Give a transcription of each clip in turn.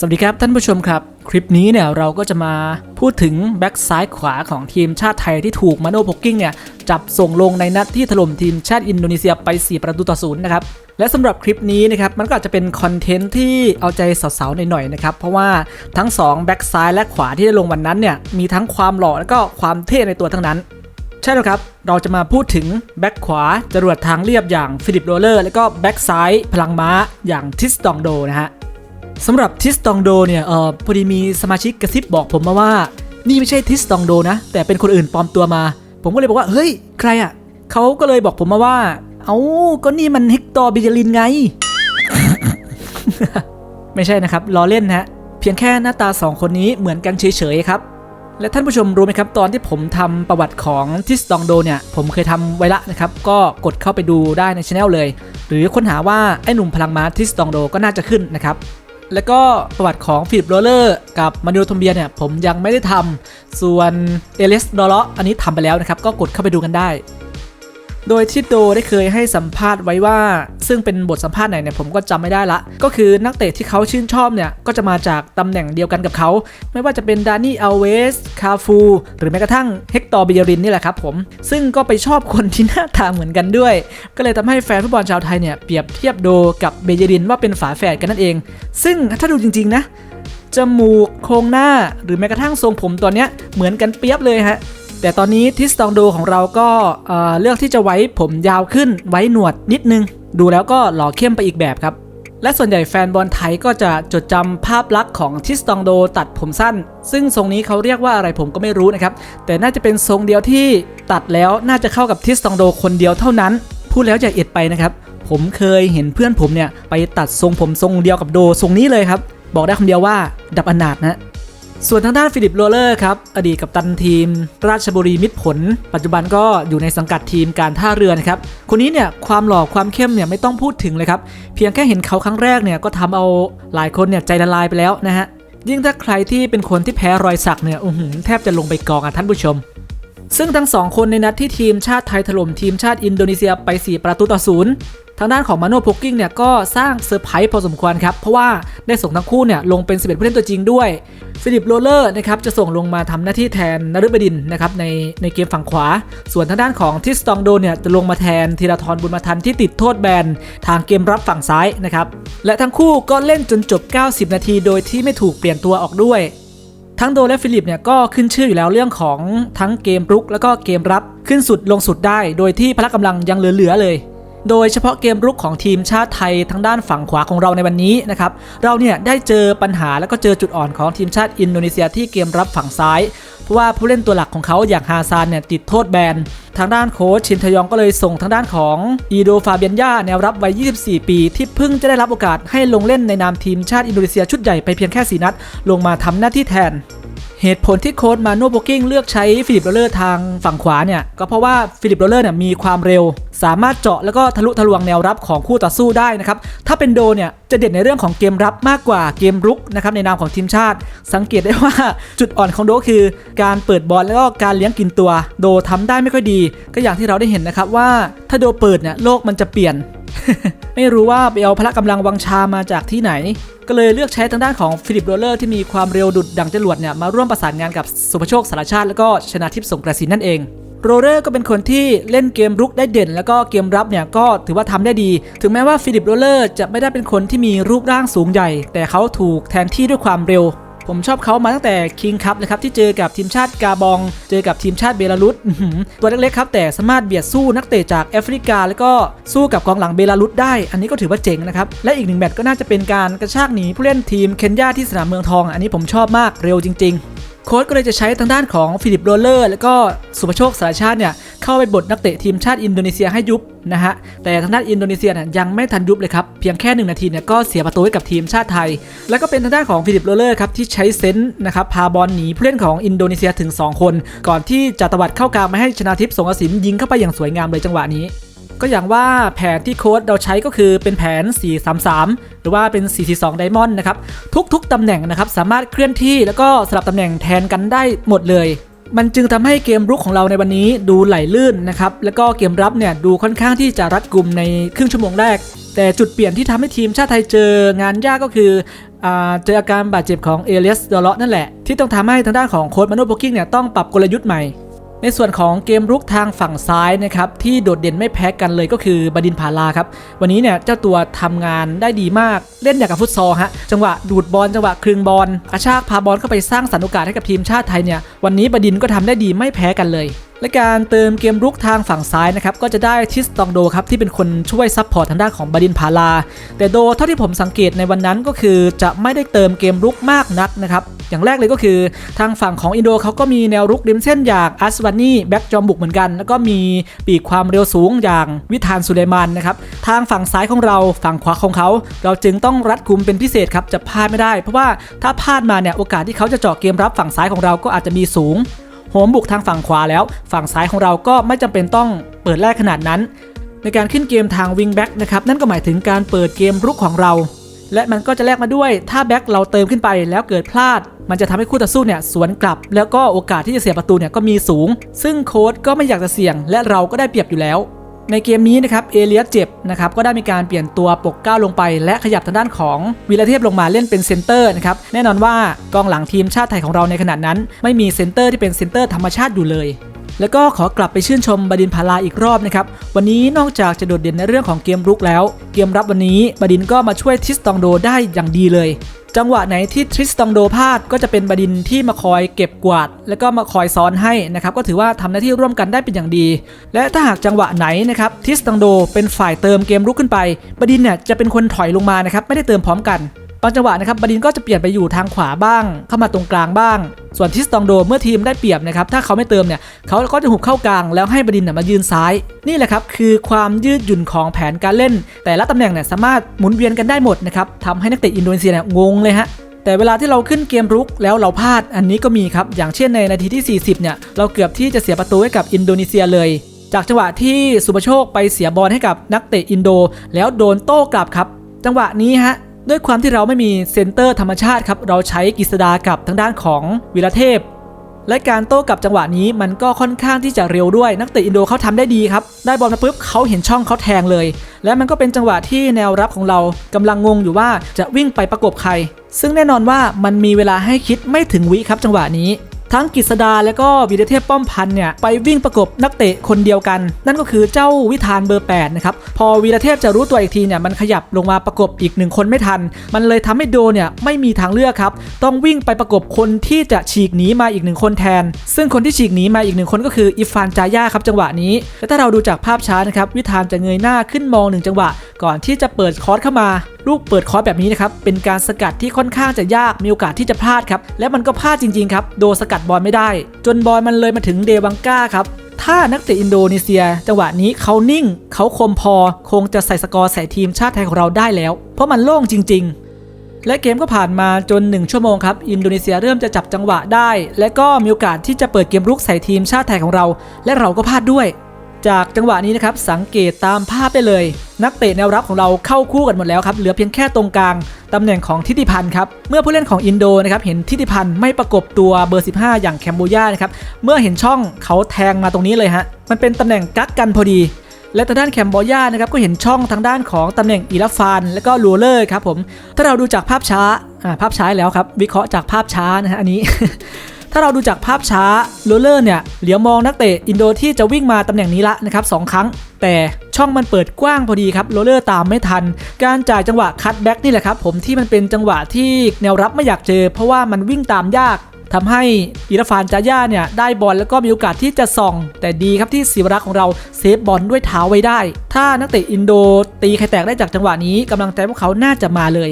สวัสดีครับท่านผู้ชมครับ คลิปนี้เนี่ยเราก็จะมาพูดถึงแบ็กซ้ายขวาของทีมชาติไทยที่ถูกมาโนโพกกิ้งเนี่ยจับส่งลงในนัดที่ถล่มทีมชาติอินโดนีเซียไป 4 ประตูต่อศูนย์นะครับและสำหรับคลิปนี้นะครับมันก็อาจจะเป็นคอนเทนต์ที่เอาใจสาวๆหน่อยๆนะครับเพราะว่าทั้ง2แบ็กซ้ายและขวาที่ได้ลงวันนั้นเนี่ยมีทั้งความหล่อและก็ความเท่ในตัวทั้งนั้นใช่แล้วครับ เราจะมาพูดถึงแบ็กขวาจรวดทางเรียบอย่างฟิลิปโรเลอร์ และก็แบ็กซ้ายพลังม้าอย่างทิสตองโดนะฮะ สำหรับทิสตองโดเนี่ยเออพอดีมีสมาชิกกระซิบบอกผมมาว่า นี่ไม่ใช่ทิสตองโดนะ แต่เป็นคนอื่นปลอมตัวมา ผมก็เลยบอกว่า เฮ้ย ใครอะ่ะเขาก็เลยบอกผมมาว่า เอาก็นี่มันเฮกตอร์บิจลินไง ไม่ใช่นะครับล้อเล่นนะฮะ เพียงแค่หน้าตาสองคนนี้เหมือนกันเฉยๆครับ และท่านผู้ชมรู้ไหมครับ ตอนที่ผมทำประวัติของทิสตองโดเนี่ย ผมเคยทำไว้ละนะครับ ก็กดเข้าไปดูได้ในช anel เลย หรือค้นหาว่าไอ้หนุ่มพลังม้าทิสตองโดก็น่าจะขึ้นนะครับ แล้วก็ประวัติของฟิลิปโรเลอร์กับมานิโอทอมเบียเนี่ยผมยังไม่ได้ทำส่วนเอเลสดอลอันนี้ทำไปแล้วนะครับก็กดเข้าไปดูกันได้ โดยที่โดได้เคยให้สัมภาษณ์ไว้ว่า ซึ่งเป็นบทสัมภาษณ์ไหนเนี่ยผมก็จำไม่ได้ละ ก็คือนักเตะที่เขาชื่นชอบเนี่ย ก็จะมาจากตำแหน่งเดียวกันกับเขา ไม่ว่าจะเป็นดานี่อัลเวส คาฟู หรือแม้กระทั่งเฮกตอร์เบียรินนี่แหละครับผม ซึ่งก็ไปชอบคนที่หน้าตาเหมือนกันด้วย ก็เลยทำให้แฟนฟุตบอลชาวไทยเนี่ยเปรียบเทียบโดกับเบเยรินว่าเป็นฝาแฝดกันนั่นเอง ซึ่งถ้าดูจริง ๆ นะจมูกโครงหน้าหรือแม้กระทั่งทรงผมตัวเนี้ยเหมือนกันเปียบเลยฮะ แต่ตอนนี้ทิสตองโดของเราก็เเลือกที่จะไว้ผมยาวขึ้นไว้หนวดนิดนึง ดูแล้วก็หล่อเข้มไปอีกแบบครับ และส่วนใหญ่แฟนบอลไทยก็จะจดจำภาพลักษณ์ของทิสตองโดตัดผมสั้น ซึ่งทรงนี้เขาเรียกว่าอะไรผมก็ไม่รู้นะครับ แต่น่าจะเป็นทรงเดียวที่ตัดแล้วน่าจะเข้ากับทิสตองโดคนเดียวเท่านั้น พูดแล้วอย่าเอ็ดไปนะครับ ผมเคยเห็นเพื่อนผมเนี่ยไปตัดทรงผมทรงเดียวกับโดทรงนี้เลยครับ บอกได้คำเดียวว่าดับอนาถนะ ส่วนทางด้านฟิลิปโรเลอร์ครับ อดีตกัปตันทีม ราชบุรีมิตรผล ปัจจุบันก็อยู่ในสังกัดทีมการท่าเรือนะครับ คนนี้เนี่ยความหล่อความเข้มเนี่ยไม่ต้องพูดถึงเลยครับ เพียงแค่เห็นเขาครั้งแรกเนี่ยก็ทำเอาหลายคนเนี่ยใจละลายไปแล้วนะฮะ ยิ่งถ้าใครที่เป็นคนที่แพ้รอยสักเนี่ยอื้อหือแทบจะลงไปกองอะท่านผู้ชม ซึ่งทั้งสองคนในนัดที่ทีมชาติไทยถล่มทีมชาติอินโดนีเซียไป 4 ประตูต่อศูนย์ ทางด้านของมาโนโพกกิ้งเนี่ยก็สร้างเซอร์ไพรส์พอสมควรครับ เพราะว่าได้ส่งทั้งคู่เนี่ยลงเป็น 11 ผู้เล่นตัวจริงด้วยฟิลิปโรเลอร์นะครับจะส่งลงมาทำหน้าที่แทนนฤบดินนะครับในในเกมฝั่งขวา ส่วนทางด้านของทิสตองโดเนี่ยจะลงมาแทนธีรทรบุญมาทันที่ติดโทษแบนทางเกมรับฝั่งซ้ายนะครับและทั้งคู่ก็เล่นจนจบ 90 นาที โดยที่ไม่ถูกเปลี่ยนตัวออกด้วยทั้งโดและฟิลิปเนี่ยก็ขึ้นชื่ออยู่แล้วเรื่องของทั้งเกมรุก แล้วก็เกมรับขึ้นสุดลงสุดได้ โดยที่พละกำลังยังเหลือๆเลย โดยเฉพาะเกมรุกของทีมชาติไทยทางด้านฝั่งขวาของเราในวันนี้นะครับเราเนี่ยได้เจอปัญหาแล้วก็เจอจุดอ่อนของทีมชาติอินโดนีเซียที่เกมรับฝั่งซ้ายเพราะว่าผู้เล่นตัวหลักของเขาอย่างฮาซานเนี่ยติดโทษแบนทางด้านโค้ชชินทยองก็เลยส่งทางด้านของอีโดฟาเบียนยาแนวรับวัย 24 ปี ที่เพิ่งจะได้รับโอกาสให้ลงเล่นในนามทีมชาติอินโดนีเซียชุดใหญ่ไปเพียงแค่ 4 นัด ลงมาทำหน้าที่แทน เหตุผลที่โค้ดมาโนโบกิ้งเลือกใช้ฟิลิปโรเลอร์ทางฝั่งขวาเนี่ย ก็เพราะว่าฟิลิปโรเลอร์เนี่ยมีความเร็ว สามารถเจาะแล้วก็ทะลุทะลวงแนวรับของคู่ต่อสู้ได้นะครับ ถ้าเป็นโดเนี่ย จะเด่นในเรื่องของเกมรับมากกว่าเกมรุกนะครับในนามของทีมชาติ สังเกตได้ว่าจุดอ่อนของโดคือ การเปิดบอลแล้วก็การเลี้ยงกินตัว โดทำได้ไม่ค่อยดี ก็อย่างที่เราได้เห็นนะครับว่าถ้าโดเปิดเนี่ยโลกมันจะเปลี่ยน ไม่รู้ว่าไปเอาพละกำลังวังชามาจากที่ไหน ก็เลยเลือกใช้ทางด้านของฟิลิปโรเลอร์ที่มีความเร็วดุดดังจรวดเนี่ยมาร่วมประสานงานกับสุภโชคสารชาติ แล้วก็ชนะทิพย์สงกระสินนั่นเอง โรเลอร์ก็เป็นคนที่เล่นเกมรุกได้เด่น แล้วก็เกมรับเนี่ยก็ถือว่าทำได้ดี ถึงแม้ว่าฟิลิปโรเลอร์จะไม่ได้เป็นคนที่มีรูปร่างสูงใหญ่ แต่เขาถูกแทนที่ด้วยความเร็ว ผมชอบเขามาตั้งแต่คิงคัพนะครับที่เจอกับทีมชาติกาบอง เจอกับทีมชาติเบลารุสตัวเล็กๆครับแต่สามารถเบียดสู้นักเตะจากแอฟริกา แล้วก็สู้กับกองหลังเบลารุสได้ อันนี้ก็ถือว่าเจ๋งนะครับและอีกหนึ่งแมตช์ก็น่าจะเป็นการกระชากหนีผู้เล่นทีมเคนยาที่สนามเมืองทอง อันนี้ผมชอบมากเร็วจริง ๆ โค้ชก็เลยจะใช้ทางด้านของฟิลิปโรเลอร์ แล้วก็สุภโชคสารชาติเนี่ยเข้าไปบดนักเตะทีมชาติอินโดนีเซียให้ยุบนะฮะแต่ทางด้านอินโดนีเซียเนี่ยยังไม่ทันยุบเลยครับ เพียงแค่หนึ่งนาทีเนี่ยก็เสียประตูให้กับทีมชาติไทย แล้วก็เป็นทางด้านของฟิลิปโรเลอร์ครับที่ใช้เซนส์นะครับพาบอลหนีผู้เล่นของอินโดนีเซียถึง 2 คน ก่อนที่จะตวัดเข้ากลางมาให้ชนาทิพย์สงกระสินยิงเข้าไปอย่างสวยงามเลยจังหวะนี้ ก็อย่างว่าแผนที่โค้ดเราใช้ก็คือเป็นแผน 433 หรือว่าเป็น 442 ไดมอนด์นะครับ ทุกๆตำแหน่งนะครับสามารถเคลื่อนที่แล้วก็สลับตำแหน่งแทนกันได้หมดเลยมันจึงทำให้เกมรุกของเราในวันนี้ดูไหลลื่นนะครับ แล้วก็เกมรับเนี่ยดูค่อนข้างที่จะรัดกุมในครึ่งชั่วโมงแรก แต่จุดเปลี่ยนที่ทำให้ทีมชาติไทยเจองานยากก็คืออเจออาการบาดเจ็บของเอเลียสดอลเลาะนั่นแหละ ที่ต้องทำให้ทางด้านของโค้ชมาโนโบกิ้งเนี่ยต้องปรับกลยุทธ์ใหม่ ในส่วนของเกมรุกทางฝั่งซ้ายนะครับที่โดดเด่นไม่แพ้กันเลยก็คือบดินผาลาครับ วันนี้เนี่ยเจ้าตัวทำงานได้ดีมากเล่นอย่างกับฟุตซอลฮะจังหวะดูดบอลจังหวะครึงบอลกระชากพาบอลเข้าไปสร้างสรรค์โอกาสให้กับทีมชาติไทยเนี่ยวันนี้บดินก็ทำได้ดีไม่แพ้กันเลย และการเติมเกมรุกทางฝั่งซ้ายนะครับก็จะได้ทิสตองโดครับที่เป็นคนช่วยซัพพอร์ตทางด้านของบดินผาลา แต่โดเท่าที่ผมสังเกตในวันนั้นก็คือจะไม่ได้เติมเกมรุกมากนักนะครับอย่างแรกเลยก็คือทางฝั่งของอินโดเขาก็มีแนวรุกริมเส้นอย่างอัสวานี่แบ็กจอมบุกเหมือนกัน แล้วก็มีปีกความเร็วสูงอย่างวิธานสุเลมานนะครับทางฝั่งซ้ายของเราฝั่งขวาของเขา เราจึงต้องรัดกุมเป็นพิเศษครับจะพลาดไม่ได้ เพราะว่าถ้าพลาดมาเนี่ยโอกาสที่เขาจะเจาะเกมรับฝั่งซ้ายของเราก็อาจจะมีสูง โหมบุกทางฝั่งขวาแล้ว ฝั่งซ้ายของเราก็ไม่จำเป็นต้องเปิดแรกขนาดนั้น ในการขึ้นเกมทางวิงแบ็กนะครับนั่นก็หมายถึงการเปิดเกมรุกของเรา และมันก็จะแลกมาด้วยถ้าแบ็กเราเติมขึ้นไปแล้วเกิดพลาด มันจะทำให้คู่ต่อสู้เนี่ยสวนกลับ แล้วก็โอกาสที่จะเสียประตูเนี่ยก็มีสูง ซึ่งโค้ชก็ไม่อยากจะเสี่ยง และเราก็ได้เปรียบอยู่แล้ว ในเกมนี้นะครับเอเลียสเจ็บนะครับก็ได้มีการเปลี่ยนตัวปกเก้าลงไป และขยับทางด้านของวีรเทพลงมาเล่นเป็นเซนเตอร์นะครับแน่นอนว่ากองหลังทีมชาติไทยของเราในขณะนั้น ไม่มีเซนเตอร์ที่เป็นเซนเตอร์ธรรมชาติอยู่เลยแล้วก็ขอกลับไปชื่นชมบดินพาลาอีกรอบนะครับ วันนี้นอกจากจะโดดเด่นในเรื่องของเกมรุกแล้ว เกมรับวันนี้บดินก็มาช่วยทิสตองโดได้อย่างดีเลย จังหวะไหนที่ทริสตองโดพลาดก็จะเป็นบดินที่มาคอยเก็บกวาด แล้วก็มาคอยซ้อนให้นะครับก็ถือว่าทำหน้าที่ร่วมกันได้เป็นอย่างดี และถ้าหากจังหวะไหนนะครับทริสตองโดเป็นฝ่ายเติมเกมรุกขึ้นไป บดินเนี่ยจะเป็นคนถอยลงมานะครับไม่ได้เติมพร้อมกัน บางจังหวะนะครับบดินก็จะเปลี่ยนไปอยู่ทางขวาบ้าง เข้ามาตรงกลางบ้าง ส่วนทิสตองโดเมื่อทีมได้เปรียบนะครับถ้าเขาไม่เติมเนี่ยเขาก็จะหุบเข้ากลาง แล้วให้บดินน่ะมายืนซ้าย นี่แหละครับคือความยืดหยุ่นของแผนการเล่น แต่ละตำแหน่งเนี่ยสามารถหมุนเวียนกันได้หมดนะครับทำให้นักเตะอินโดนีเซียเนี่ยงงเลยฮะแต่เวลาที่เราขึ้นเกมรุกแล้วเราพลาดอันนี้ก็มีครับอย่างเช่นในนาทีที่ 40เนี่ยเราเกือบที่จะเสียประตูให้กับอินโดนีเซียเลยจากจังหวะที่สุภโชคไปเสียบอลให้กับนักเตะอินโด แล้วโดนโต้กลับครับ จังหวะนี้ฮะ ด้วยความที่เราไม่มีเซนเตอร์ธรรมชาติครับ เราใช้กฤษดากับทางด้านของวิรเทพ และการโต้กับจังหวะนี้มันก็ค่อนข้างที่จะเร็วด้วย นักเตะอินโดเขาทำได้ดีครับ ได้บอลมาปุ๊บเขาเห็นช่องเขาแทงเลย และมันก็เป็นจังหวะที่แนวรับของเรากำลังงงอยู่ว่าจะวิ่งไปประกบใคร ซึ่งแน่นอนว่ามันมีเวลาให้คิดไม่ถึงวิครับจังหวะนี้ ทั้งกฤษดาและก็วีรเทพป้อมพันเนี่ยไปวิ่งประกบนักเตะคนเดียวกัน นั่นก็คือเจ้าวิธานเบอร์8นะครับพอวีรเทพจะรู้ตัวอีกทีเนี่ยมันขยับลงมาประกบอีกหนึ่งคนไม่ทัน มันเลยทำให้โดเนี่ยไม่มีทางเลือกครับต้องวิ่งไปประกบคนที่จะฉีกหนีมาอีกหนึ่งคนแทน ซึ่งคนที่ฉีกหนีมาอีกหนึ่งคนก็คืออิฟานจาย่าครับจังหวะนี้ และถ้าเราดูจากภาพช้านะครับวิธานจะเงยหน้าขึ้นมองหนึ่งจังหวะ ก่อนที่จะเปิดคอร์สเข้ามา ลูกเปิดคอร์สแบบนี้นะครับ เป็นการสกัดที่ค่อนข้างจะยาก มีโอกาสที่จะพลาดครับ และมันก็พลาดจริงๆครับ โดนสกัดบอลไม่ได้ จนบอลมันเลยมาถึงเดวังก้าครับ ถ้านักเตะอินโดนีเซีย จังหวะนี้เขานิ่ง เขาคมพอ คงจะใส่สกอร์ใส่ทีมชาติไทยของเราได้แล้ว เพราะมันโล่งจริง ๆและเกมก็ผ่านมาจน 1 ชั่วโมงครับ อินโดนีเซียเริ่มจะจับจังหวะได้ และก็มีโอกาสที่จะเปิดเกมรุกใส่ทีมชาติไทยของเรา และเราก็พลาดด้วย จากจังหวะนี้นะครับสังเกตตามภาพได้เลย นักเตะแนวรับของเราเข้าคู่กันหมดแล้วครับเหลือเพียงแค่ตรงกลางตำแหน่งของทิติพันธ์ครับเมื่อผู้เล่นของอินโดนะครับเห็นทิติพันธ์ไม่ประกบตัวเบอร์ 15 อย่างแคมโบยานะครับเมื่อเห็นช่องเขาแทงมาตรงนี้เลยฮะมันเป็นตำแหน่งกักกันพอดี และทางด้านแคมโบยานะครับก็เห็นช่องทางด้านของตำแหน่งอีลาฟานและก็ลูเลอร์ครับผมถ้าเราดูจากภาพช้าอ่าภาพช้าแล้วครับวิเคราะห์จากภาพช้านะฮะอันนี้ ถ้าเราดูจากภาพช้าโรเลอร์เนี่ยเหลียวมองนักเตะอินโดที่จะวิ่งมาตำแหน่งนี้ละนะครับสองครั้ง แต่ช่องมันเปิดกว้างพอดีครับโรเลอร์ตามไม่ทัน การจ่ายจังหวะคัตแบ็กนี่แหละครับผมที่มันเป็นจังหวะที่แนวรับไม่อยากเจอ เพราะว่ามันวิ่งตามยากทำให้อิราฟานจาย่าเนี่ยได้บอลแล้วก็มีโอกาสที่จะส่อง แต่ดีครับที่ศิวรักษ์ของเราเซฟบอลด้วยเท้าไว้ได้ ถ้านักเตะอินโดตีไข่แตกได้จากจังหวะนี้กำลังใจพวกเขาน่าจะมาเลย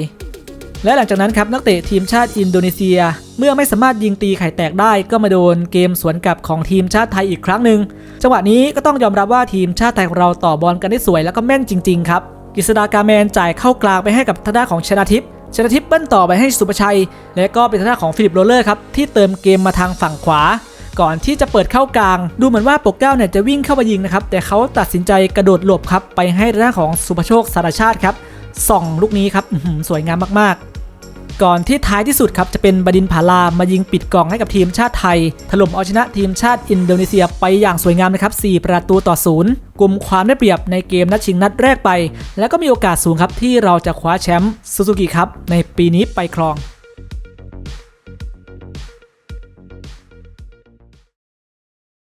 และหลังจากนั้นครับนักเตะทีมชาติอินโดนีเซีย เมื่อไม่สามารถยิงตีไข่แตกได้ก็มาโดนเกมสวนกลับของทีมชาติไทยอีกครั้งหนึ่งจังหวะนี้ก็ต้องยอมรับว่าทีมชาติไทยของเราต่อบอลกันได้สวยแล้วก็แม่นจริง ๆ ครับกฤษดากาแมนจ่ายเข้ากลางไปให้กับทางด้านของชนาทิพย์ชนาทิพย์เบิ้ลต่อไปให้สุประชัย และก็เป็นทางด้านของฟิลิปโรเลอร์ครับที่เติมเกมมาทางฝั่งขวา ก่อนที่จะเปิดเข้ากลาง ดูเหมือนว่าปกเก้าเนี่ยจะวิ่งเข้ามายิงนะครับแต่เขาตัดสินใจกระโดดหลบครับไปให้ทางด้านของสุภโชคสารชาติครับ ส่องลูกนี้ครับสวยงามมากๆ ก่อนที่ท้ายที่สุดครับจะเป็นบดินผาลามายิงปิดกล่องให้กับทีมชาติไทย ถล่มเอาชนะทีมชาติอินโดนีเซียไปอย่างสวยงามนะครับ 4 ประตูต่อศูนย์กลุ่มความได้เปรียบในเกมนัดชิงนัดแรกไป และก็มีโอกาสสูงครับที่เราจะคว้าแชมป์ซูซูกิครับในปีนี้ไปครอง